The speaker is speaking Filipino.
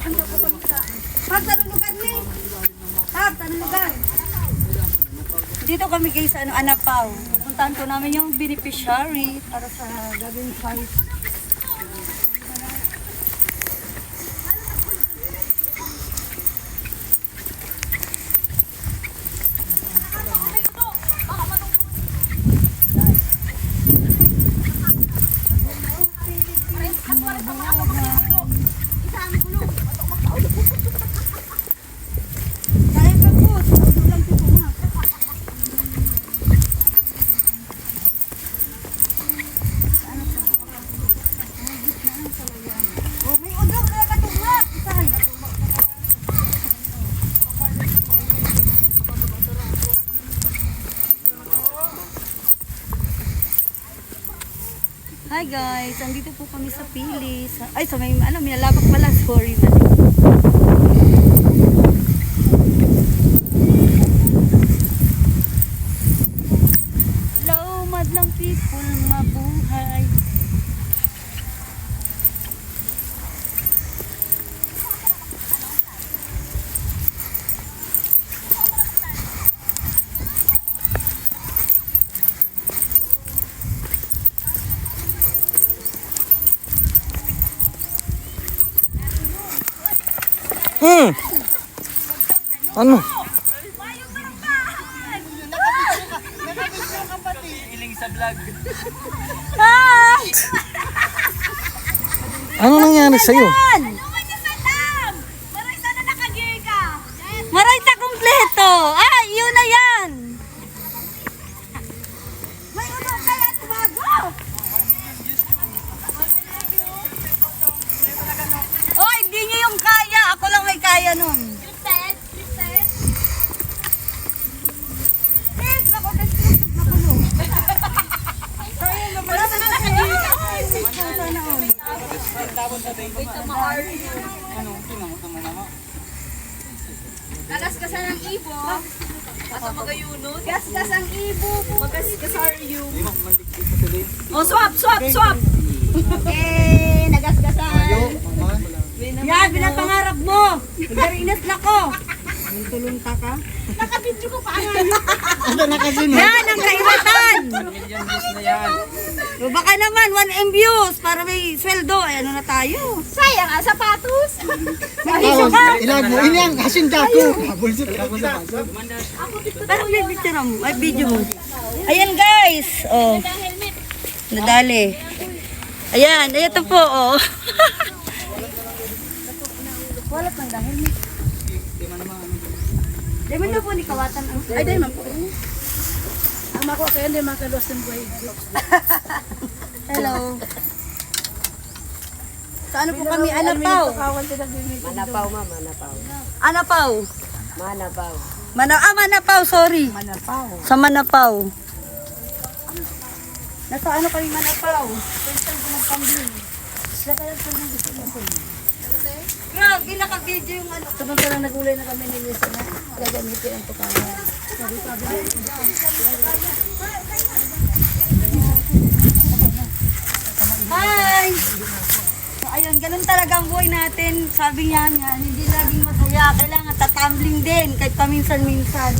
Pag tanulugan ni. Pag tanulugan. Dito kami guys, ano, anak pao. Oh. Puntahan ko namin yung beneficiary para sa gagawin fight. Hi guys, andito po kami sa Pili. Sa, ay, sa may, ano, may labak pala. Sorry na. Hello, madlang people, mabuhay. Hmm. Ano? Hi! Ano nangyari sa'yo? Yan! All. Kagasgasan ng ibo. At magayunod. Gasgas ang ibo. Magasgasar yung. Oh, swap, swap, swap. eh, nagasgasan. Yan, pinapangarap mo. Nagdarinas na ko. Ang tulunta ka. Nakabidyo ko pa nga. Yan ang kaibatan. O baka naman, 1M views para may sweldo. Ay, ano na tayo? Sayang ang sapatos. Mag-issue ka. Ilag mo, ini ang asin dako. Bulsit ka sa Pero may picture mo. Ay, video mo. Ayan guys. Oh. Nadali. Ayan, ito po. Oh. Wala pang dahil. Di man na po ni kawatan ang Ay, dahil man po. Ang mako kayo, hindi makalos ng buhay. Hello. Sa ano po kami? Anapaw. Manapaw, ma, manapaw. Anapaw. Manapaw. Mana ah, Manapaw, sorry. Manapaw. Sa Manapaw. Nasa ano kami Manapaw? Time ko nag-tumbling. Grabe, naka-video yung ano. Samantalang nagulay na kami ni Lisa na gagamitin ang tukaya. Hi! So, ayun, ganun talaga ang buhay natin. Sabi niya nga, hindi laging masaya. Kailangan tatumbling din, kahit paminsan-minsan.